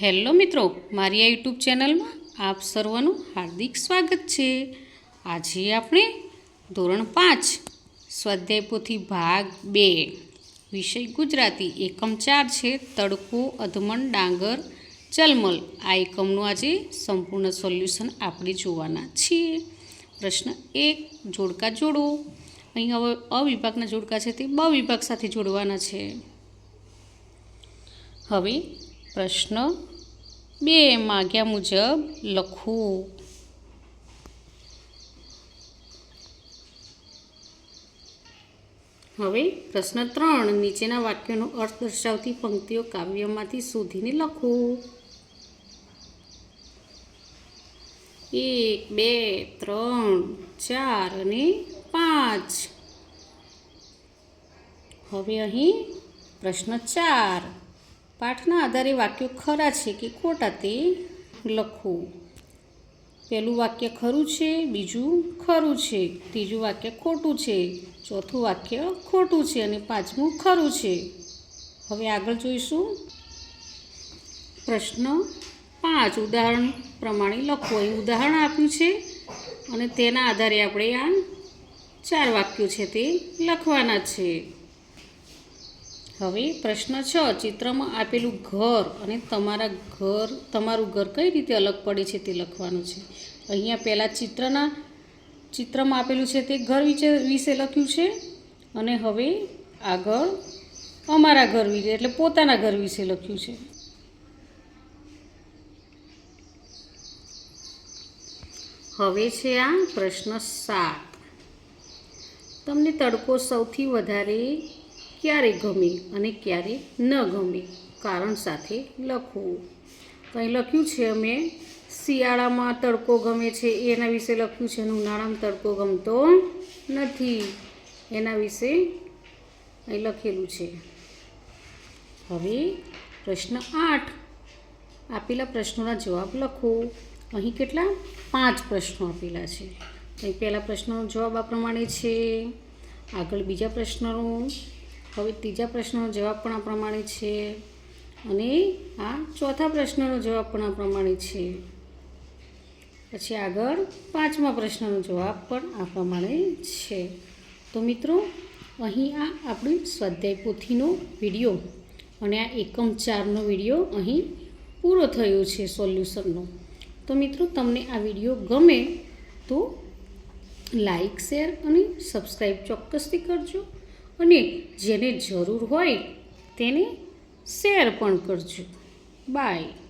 Hello મિત્રો, મારી આ યુટ્યુબ ચેનલમાં આપ સર્વનું હાર્દિક સ્વાગત છે. આજે આપણે ધોરણ પાંચ, સ્વાધ્યાય પોથી ભાગ બે, વિષય ગુજરાતી એકમ ચાર છે, તડકો, અધમન, ડાંગર, ચલમલ. આ એકમનું આજે સંપૂર્ણ સોલ્યુશન આપણે જોવાના છીએ. પ્રશ્ન એક, જોડકા જોડો. અહીં હવે અવિભાગના જોડકા છે તે બ વિભાગ સાથે જોડવાના છે. હવે પ્રશ્ન બે માગ્યા મુજબ લખવું હવે પ્રશ્ન ત્રણ, નીચેના વાક્યોનો અર્થ દર્શાવતી પંક્તિઓ કાવ્યમાંથી શોધીને લખો. એક, બે, ત્રણ, ચાર અને પાંચ. હવે અહીં પ્રશ્ન ચાર. પાઠના આધારે વાક્યો ખરા છે કે ખોટા તે લખવું. પહેલું વાક્ય ખરું છે, બીજું ખરું છે, ત્રીજું વાક્ય ખોટું છે, ચોથું વાક્ય ખોટું છે અને પાંચમું ખરું છે. હવે આગળ જોઈશું. પ્રશ્ન પાંચ, ઉદાહરણ પ્રમાણે લખો. એ ઉદાહરણ આપ્યું છે અને તેના આધારે આપણે આ ચાર વાક્યો છે તે લખવાના છે. હવે પ્રશ્ન છ, ચિત્રમાં આપેલું ઘર અને તમારા ઘર, તમારું ઘર કઈ રીતે અલગ પડે છે તે લખવાનું છે. અહીંયા પહેલાં ચિત્રના, ચિત્રમાં આપેલું છે તે ઘર વિશે વિશે લખ્યું છે અને હવે આગળ અમારા ઘર વિશે, એટલે પોતાના ઘર વિશે લખ્યું છે. હવે છે આ પ્રશ્ન સાત. તમને તડકો સૌથી વધારે ક્યારે ગમે અને ક્યારે ન ગમે કારણ સાથે લખવું. તો અહીં લખ્યું છે અમે? શિયાળામાં તડકો ગમે છે, એના વિશે લખ્યું છે, અને ઉનાળામાં તડકો ગમતો નથી. એના વિશે અહીં લખેલું છે. હવે પ્રશ્ન આઠ. આપેલા પ્રશ્નોના જવાબ લખો. અહીં કેટલા? પાંચ પ્રશ્નો આપેલા છે. અહીં પહેલા પ્રશ્નનો જવાબ આ પ્રમાણે છે. આગળ બીજા પ્રશ્નનો. હવે ત્રીજા પ્રશ્નનો જવાબ પણ આ પ્રમાણે છે. અને આ ચોથા પ્રશ્નનો જવાબ પણ આ પ્રમાણે છે. પછી આગળ પાંચમા પ્રશ્નનો જવાબ પણ આ પ્રમાણે છે. તો મિત્રો, અહીં આ આપણી સ્વાધ્યાય પોથીનો વીડિયો અને આ એકમ ચારનો વીડિયો અહીં પૂરો થયો છે સોલ્યુશનનો. તો મિત્રો, તમને આ વીડિયો ગમે તો લાઈક, શેર અને સબસ્ક્રાઈબ ચોક્કસથી કરજો. અને જેને જરૂર હોય તેને શેર પણ કરજો. બાય.